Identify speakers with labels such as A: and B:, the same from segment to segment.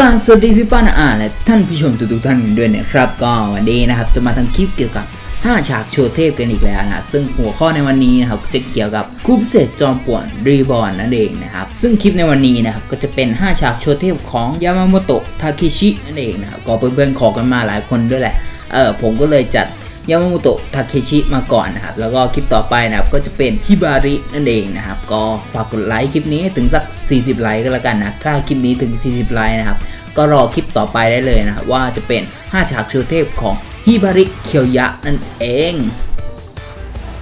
A: ครับสวัสดีพี่ป้านาอาและท่านผู้ชมทุกๆท่านด้วยนะครับ ก็วันนี้นะครับจะมาทำคลิปเกี่ยวกับ 5 ฉากโชว์เทพกันอีกแล้วนะครับ ซึ่งหัวข้อในวันนี้นะครับจะเกี่ยวกับคู่พิเศษจอมป่วนรีบอนนั่นเองนะครับ ซึ่งคลิปในวันนี้นะครับก็จะเป็น 5 ฉากโชว์เทพของยามาโมโตะทาเคชินั่นเองนะครับก็เพื่อนๆขอกันมาหลายคนด้วยแหละเออผมก็เลยจัด ยามาโมโตะทาเคชิมาก่อนนะครับ แล้วก็คลิปต่อไปนะครับก็จะเป็นฮิบารินั่นเองนะครับ ก็ฝากกดไลค์คลิปนี้ถึงสัก 40 ไลค์ก็แล้วกันนะถ้าคลิปนี้ถึง 40 ไลค์นะครับ ก็รอคลิปต่อไปได้เลยนะครับ ว่าจะเป็น 5 ฉากชูเทพของฮิบาริเคียวยะนั่นเอง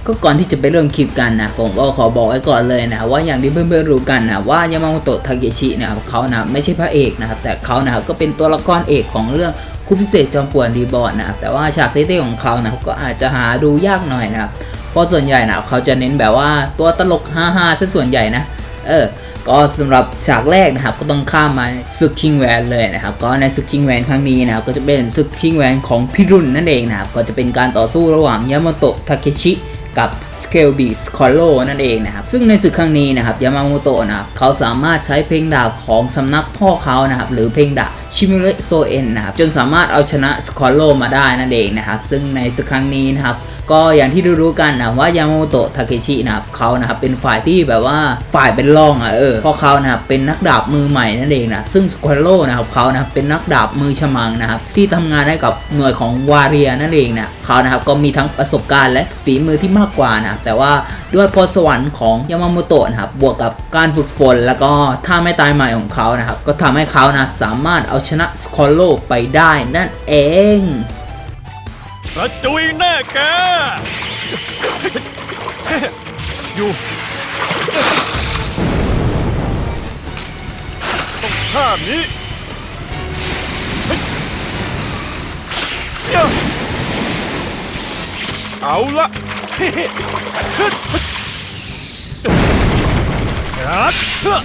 A: ก็ก่อนที่จะไปเริ่มคลิปกันนะผมก็ขอบอกไว้ก่อนเลยนะว่าอย่างที่เพื่อนๆรู้กันนะว่ายามาโมโตะทาเกชินี่ยครับเขานะไม่ใช่พระเอกนะครับแต่เขานะครับก็เป็นตัวละครเอกของเรื่อง คู่พิเศษจอมป่วนรีบอร์ดนะครับแต่ว่าฉากเท่ๆของเขานะก็อาจจะหาดูยากหน่อยนะครับเพราะส่วนใหญ่นะเขาจะเน้นแบบว่าตัวตลกฮ่าๆซะส่วนใหญ่นะเออก็สำหรับฉากแรกนะครับก็ต้องข้ามมาศึกชิงแหวนเลยนะครับก็ในศึกชิงแหวนครั้งนี้นะครับก็จะเป็นศึกชิงแหวนของพิรุณนั่นเองนะครับก็จะเป็นการต่อสู้ระหว่างยามาโตะทาเคชิกับ สเคลบีสคอลโลนั่นเองนะครับ ซึ่งในศึกครั้งนี้นะครับยามาโมโตะนะครับเขาสามารถใช้เพลงดาบของสำนักพ่อเขานะครับหรือเพลงดาบชิมิเลโซเอ็นนะครับจนสามารถเอาชนะสคอลโลมาได้นั่นเองนะครับ ซึ่งในศึกครั้งนี้นะครับ ก็อย่างที่รู้ๆกันนะว่ายามาโมโตะทาเคชินะครับเขานะครับเป็นฝ่ายที่แบบว่าฝ่ายเป็นรองอะเออเพราะเขานะครับเป็นนักดาบมือใหม่นั่นเองนะซึ่งสควอโลนะครับเขานะครับเป็นนักดาบมือฉมังนะครับที่ทำงานให้กับหน่วยของวาเรียนั่นเองนะเขานะครับก็มีทั้งประสบการณ์และฝีมือที่มากกว่านะแต่ว่าด้วยพรสวรรค์ของยามาโมโตะนะครับบวกกับการฝึกฝนแล้วก็ท่าไม่ตายใหม่ของเขานะครับก็ทำให้เขานะสามารถเอาชนะสควอโลไปได้นั่นเอง
B: ระจุยแน่แก อยู่ต้องท่านี้เฮ้ยเอ้าเอาละเฮ้ยฮึดฮึดยัดเฮ้ย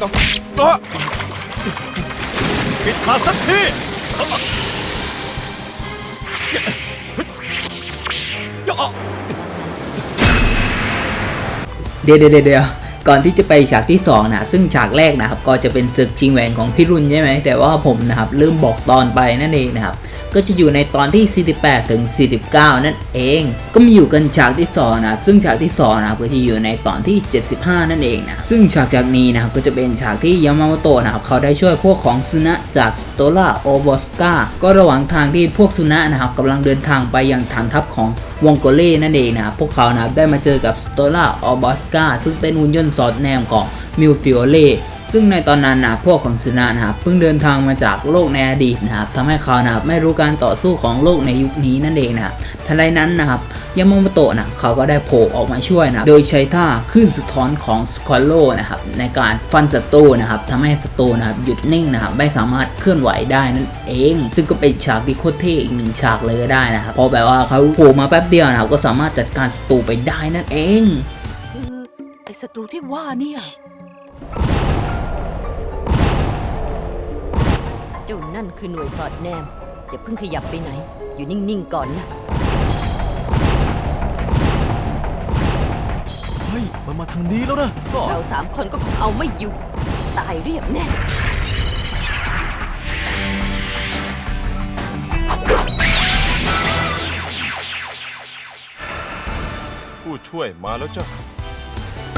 B: ก็ก็ปิดทางสักที
A: เดี๋ยวเดี๋ยวเดี๋ยวก่อนที่จะไปฉากที่2นะครับซึ่งฉากแรกนะครับก็จะเป็นศึกชิงแหวนของพี่รุ่นใช่ไหมแต่ว่าผมนะครับลืมบอกตอนไปนั่นเองนะครับ ก็จะอยู่ในตอนที่ 48 ถึง 49 นั่นเอง ก็มีอยู่กันฉากที่2นะซึ่งฉากที่2นะก็จะอยู่ในตอนที่ 75 นั่นเองนะซึ่งฉากจากนี้นะครับก็จะเป็นฉากที่ยามาโมโตะนะครับเขาได้ช่วยพวกของซุนะจากสโตล่าโอบอสกาก็ระหว่างทางที่พวกซุนะนะครับกำลังเดินทางไปยังฐานทัพของวองโกเล่นั่นเองนะครับพวกเขานะครับได้มาเจอกับสโตล่าออบอสกาซึ่งเป็นหุ่นยนต์สอดแนมของมิวฟิโอเล่ ซึ่งในตอนนั้นนะพวกของซุนะนะครับเพิ่งเดินทางมาจากโลกในอดีตนะครับทำให้เขานะครับไม่รู้การต่อสู้ของโลกในยุคนี้นั่นเองนะครับทันใดนั้นนะครับยามาโมโตะนะเขาก็ได้โผล่ออกมาช่วยนะโดยใช้ท่าคลื่นสะท้อนของสควอโลนะครับในการฟันศัตรูนะครับทำให้ศัตรูนะครับหยุดนิ่งนะครับไม่สามารถเคลื่อนไหวได้นั่นเอง ซึ่งก็เป็นฉากที่โคตรเท่อีกหนึ่งฉากเลยก็ได้นะครับเพราะแบบว่าเขาโผล่มาแป๊บเดียวนะครับก็สามารถจัดการศัตรูไปได้นั่นเอง
C: คือไอ้ศัตรูที่ว่าเนี่ย
D: เจ้านั่นคือหน่วยสอดแนม อย่าเพิ่งขยับไปไหน อยู่นิ่งๆก่อนนะ
B: เฮ้ยมันมาทางนี้แล้วนะก็
D: เราสามคนก็คงเอาไม่อยู่ ตายเรียบแน่
B: ผู้ช่วยมาแล้วจ้ะ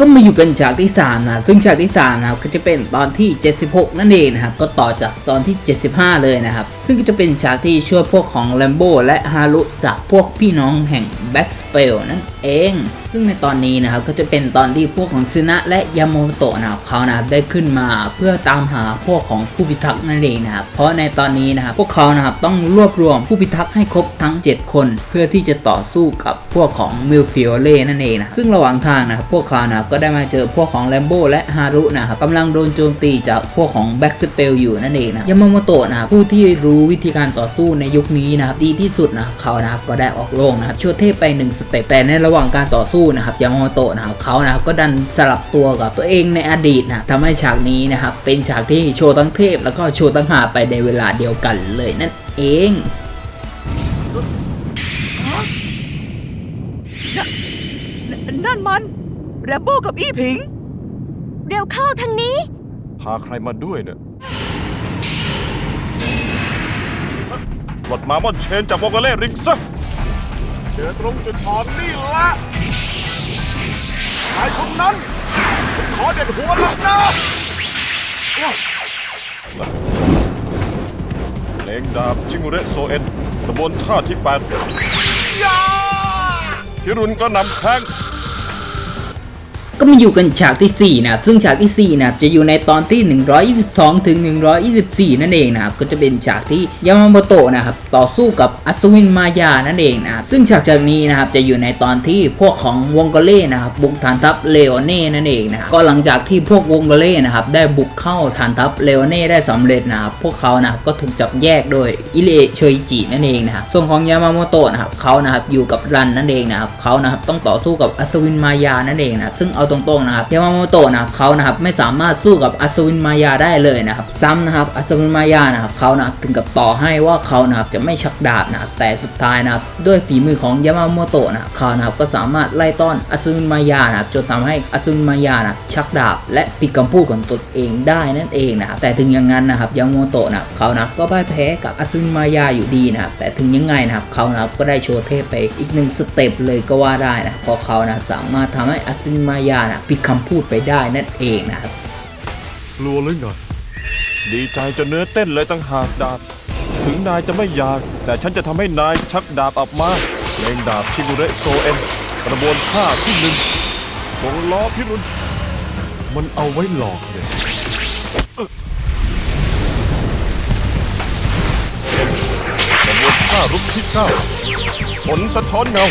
A: ก็มาอยู่กันฉากที่3นะครับซึ่งฉากที่3นะครับก็จะเป็นตอนที่ 76 นั่นเองนะครับก็ต่อจากตอนที่ 75 เลยนะครับ ซึ่งก็จะเป็นฉากที่ช่วยพวกของแลมโบและฮารุจากพวกพี่น้องแห่งแบ็กสเปลนั่นเอง ซึ่งในตอนนี้นะครับก็จะเป็นตอนที่พวกของซึนะและยาโมโตะนะครับเขานะครับได้ขึ้นมาเพื่อตามหาพวกของผู้พิทักษ์นั่นเองนะครับเพราะในตอนนี้นะครับพวกเขานะครับต้องรวบรวมผู้พิทักษ์ให้ครบทั้ง 7 คน เพื่อที่จะต่อสู้กับพวกของมิลฟิโอเล่นั่นเองนะซึ่งระหว่างทางนะครับพวกเขานะครับก็ได้มาเจอพวกของแลมโบและฮารุนะครับกำลังโดนโจมตีจากพวกของแบ็กสเปลอยู่นั่นเองนะยามาโมโตะนะครับผู้ที่รู้วิธีการต่อสู้ในยุคนี้นะครับดีที่สุดนะครับเขานะครับก็ได้ออกโรงนะครับช่วยเทพไปหนึ่งสเต็ปแต่ในระหว่างการต่อสู้นะครับยามาโมโตะนะครับเขานะครับก็ดันสลับตัวกับตัวเองในอดีตนะทำให้ฉากนี้นะครับเป็นฉากที่โชว์ทั้งเทพ แล้วก็โชว์ทั้งหาไปในเวลาเดียวกันเลยนั่นเอง
C: นั่นมัน แรมโบ้กับอี้ผิง
D: เร็วเข้าทางนี้
B: พาใครมาด้วยเนี่ยปลดมามอนเชนจากวงกาเล่ริงซะเจอตรงจุดอ่อนนี่ละชายคนนั้นขอเด็ดหัวแล้วนะเลงดาบจิงุเระโซเอ็นกระบวนท่าที่แปดยาพิรุณก็นำแทง
A: ก็มาอยู่กันฉากที่ 4 นะครับซึ่งฉากที่ 4 นะครับจะอยู่ในตอนที่ 122 ถึง 124 นั่นเองนะครับ ก็จะเป็นฉากที่ยามาโมโตะนะครับ ต่อสู้กับอัศวินมายา นั่นเองนะครับ ซึ่งฉากจากนี้นะครับ จะอยู่ในตอนที่พวกของวงกเล่นะครับ บุกฐานทัพเลโอเน่นั่นเองนะครับ ก็หลังจากที่พวกวงกเล่นะครับ ได้บุกเข้าฐานทัพเลโอเน่ได้สำเร็จนะครับ พวกเขานะครับก็ถูกจับแยกโดยอิเลโชยจินั่นเองนะครับ ส่วนของยามาโมโตะนะครับ เขานะครับอยู่กับรันนั่นเองนะครับ เขานะครับต้องต่อสู้กับอัศวินมายา นั่นเองนะครับ ซึ่งเอาตรงๆนะครับยามาโมโตะนะครับเขานะครับไม่สามารถสู้กับอัศวินมายาได้เลยนะครับ ซ้ำนะครับอัศวินมายานะครับเขานะครับถึงกับต่อให้ว่าเขานะครับจะไม่ชักดาบนะครับแต่สุดท้ายนะครับด้วยฝีมือของยามาโมโตะนะครับเขานะครับก็สามารถไล่ต้อนอัศวินมายานะครับจนทำให้อัศวินมายานะชักดาบ และปิดคำพูดของตนเองได้นั่นเองนะครับแต่ถึงอย่างนั้นนะครับยามาโมโตะนะครับเขานะครับก็พ่ายแพ้กับอัศวินมายาอยู่ดีนะครับแต่ถึงยังไงนะครับเขานะครับก็ได้โชว์เทพไปอีกหนึ่งสเต็ปเลยก็ว่าได้นะเพราะเขานะครับสามารถทำให้อัศวินมายานะปิดคำพูดไปได้นั่นเองนะครับ
B: กลัวหรือไงดีใจจนเนื้อเต้นเลยตั้งหากดาบ ถึงนายจะไม่อยาก แต่ฉันจะทำให้นายชักดาบออกมาเลงดาบชิกุเรโซเอ็นกระบวนท่าที่หนึ่งวงล้อพิรุณมันเอาไว้หลอกเด็กกระบวนท่ารุกที่เก้าผลสะท้อนเงา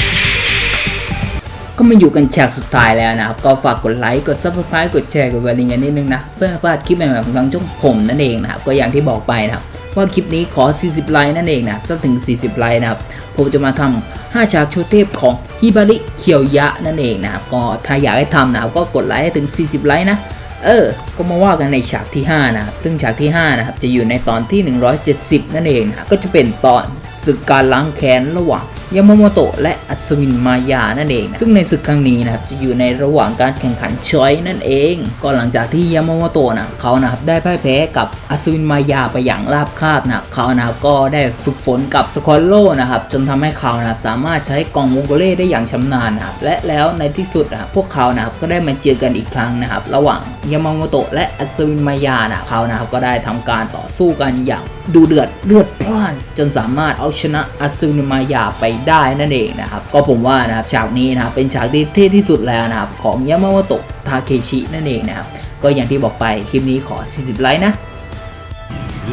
A: ก็มาอยู่กันฉากสุดท้ายแล้วนะครับ ก็ฝากกดไลค์ กด subscribe กดแชร์ กดกระดิ่งกันนิดนึงนะ เพื่อพลาดคลิปใหม่ๆของทางช่องผมนั่นเองนะครับ ก็อย่างที่บอกไปนะครับ ว่าคลิปนี้ขอ 40 ไลค์นั่นเองนะถ้าถึง 40 ไลค์นะครับ ผมจะมาทำ5ฉากโชว์เทพของฮิบาริเคียวยะนั่นเองนะครับ ก็ถ้าอยากให้ทำนะครับ ก็กดไลค์ให้ถึง 40 ไลค์นะ เออ ก็มาว่ากันในฉากที่ 5 นะครับ ซึ่งฉากที่ 5 นะครับ จะอยู่ในตอนที่ 170 นั่นเองนะก็จะเป็นตอนศึกการล้างแค้นระหว่าง ยามาโมโตะและอัศวินมายานั่นเองนะซึ่งในศึกครั้งนี้นะครับจะอยู่ในระหว่างการแข่งขันชอยนั่นเอง ก็หลังจากที่ยามาโมโตะนะเขานะครับได้พ่ายแพ้กับอัศวินมายาไปอย่างราบคาบนะเขานะครับก็ได้ฝึกฝนกับสควอลโลนะครับจนทำให้เขานะครับสามารถใช้กล่องวงโกเล่ได้อย่างชำนาญนะครับและแล้วในที่สุดนะพวกเขานะครับก็ได้มาเจอกันอีกครั้งนะครับ ระหว่างยามาโมโตะและอัศวินมายานะเขานะครับก็ได้ทำการต่อสู้กันอย่าง ดูเดือดเลือดพล่านจนสามารถเอาชนะอาซูนิมายาไปได้นั่นเองนะครับ ก็ผมว่านะครับฉากนี้นะครับเป็นฉากที่เท่ที่สุดแล้วนะครับ ของยามาวะโตะทาเคชินั่นเองนะครับ ก็อย่างที่บอกไปคลิปนี้ขอ 40 ไลค์นะ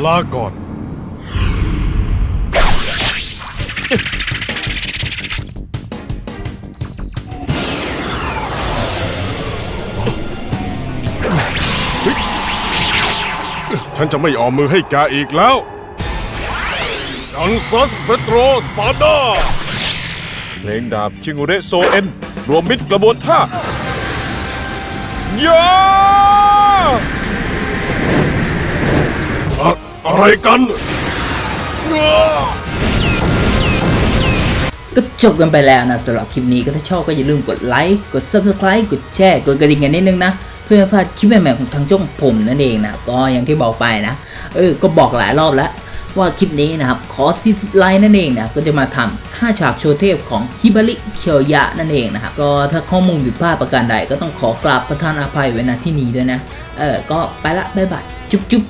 B: ลาก่อน ฉันจะไม่ออมมือให้แกอีกแล้วดันซัสเปโตรสปาร์ดาเพลงดาบชิงูเรโซเอ็น รวมมิตรกระบวนท่ายาอะอะไรกัน
A: ก็จบกันไปแล้วนะสำหรับคลิปนี้ก็ถ้าชอบก็อย่าลืมกดไลค์ กด subscribe กดแชร์ กดกระดิ่งกันนิดนึงนะ เพื่อไม่พลาดคลิปใหม่ๆของทางช่องผมนั่นเองนะก็อย่างที่บอกไปนะเออก็บอกหลายรอบแล้วว่าคลิปนี้นะครับขอ40ไลค์นั่นเองนะก็จะมาทำ5ฉากโชว์เทพของฮิบาริเคียวยะนั่นเองนะครับก็ถ้าข้อมูลผิดพลาดประการใดก็ต้องขอกราบประทานอภัยไว้ณที่นี้ด้วยนะ เออก็ไปละบ๊ายบายจุ๊บจุ๊บ